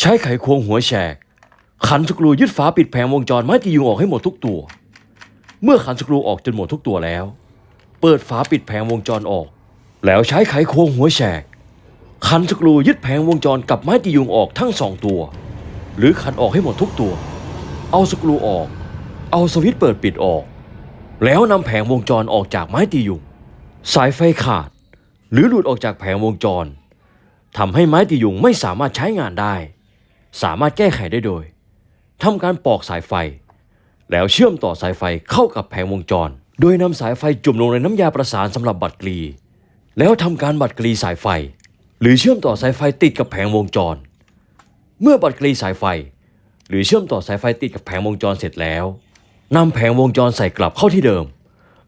ใช้ไขควงหัวแฉก ขันสกรูยึดฝาปิดแผงวงจรไม้ตียุงออกให้หมดทุกตัว เมื่อขันสกรูออกจนหมดทุกตัวแล้ว เปิดฝาปิดแผงวงจรออก แล้วใช้ไขควงหัวแฉก ขันสกรูยึดแผงวงจรกับไม้ตียุงออกทั้งสองตัว หรือขันออกให้หมดทุกตัว เอาสกรูออก เอาสวิตช์เปิดปิดออก แล้วนำแผงวงจรออกจากไม้ตียุง สายไฟขาด หรือหลุดออกจากแผงวงจรทำให้ไม้ตียุงไม่สามารถใช้งานได้ สามารถแก้ไขได้โดยทำการปอกสายไฟ แล้วเชื่อมต่อสายไฟเข้ากับแผงวงจร โดยนำสายไฟจุ่มลงในน้ำยาประสานสำหรับบัดกรีแล้วทำการบัดกรีสายไฟ หรือเชื่อมต่อสายไฟติดกับแผงวงจร เมื่อบัดกรีสายไฟ หรือเชื่อมต่อสายไฟติดกับแผงวงจรเสร็จแล้วนำแผงวงจรใส่กลับเข้าที่เดิม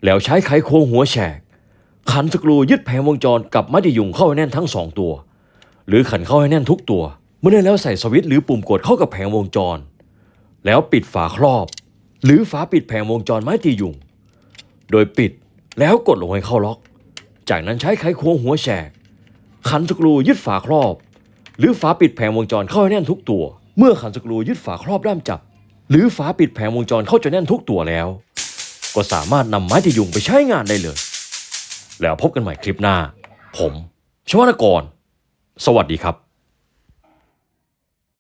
แล้วใช้ไขควงหัวแฉก ขันสกรูยึดแผงวงจรกับมัดยุงเข้าให้แน่นทั้งสองตัว หรือขันเข้าให้แน่นทุกตัว เมื่อได้แล้วใส่สวิตช์หรือปุ่มกดเข้ากับแผงวงจร แล้วปิดฝาครอบ หรือฝาปิดแผงวงจรไม้ตียุง โดยปิดแล้วกดลงให้เข้าล็อก จากนั้นใช้ไขควงหัวแฉกขันสกรูยึดฝาครอบ หรือฝาปิดแผงวงจรเข้าให้แน่นทุกตัว เมื่อขันสกรูยึดฝาครอบด้ามจับ หรือฝาปิดแผงวงจรเข้าจะแน่นทุกตัวแล้ว ก็สามารถนำไม้ตียุงไปใช้งานได้เลย แล้วพบกันใหม่คลิปหน้า ผมชวนกร สวัสดีครับ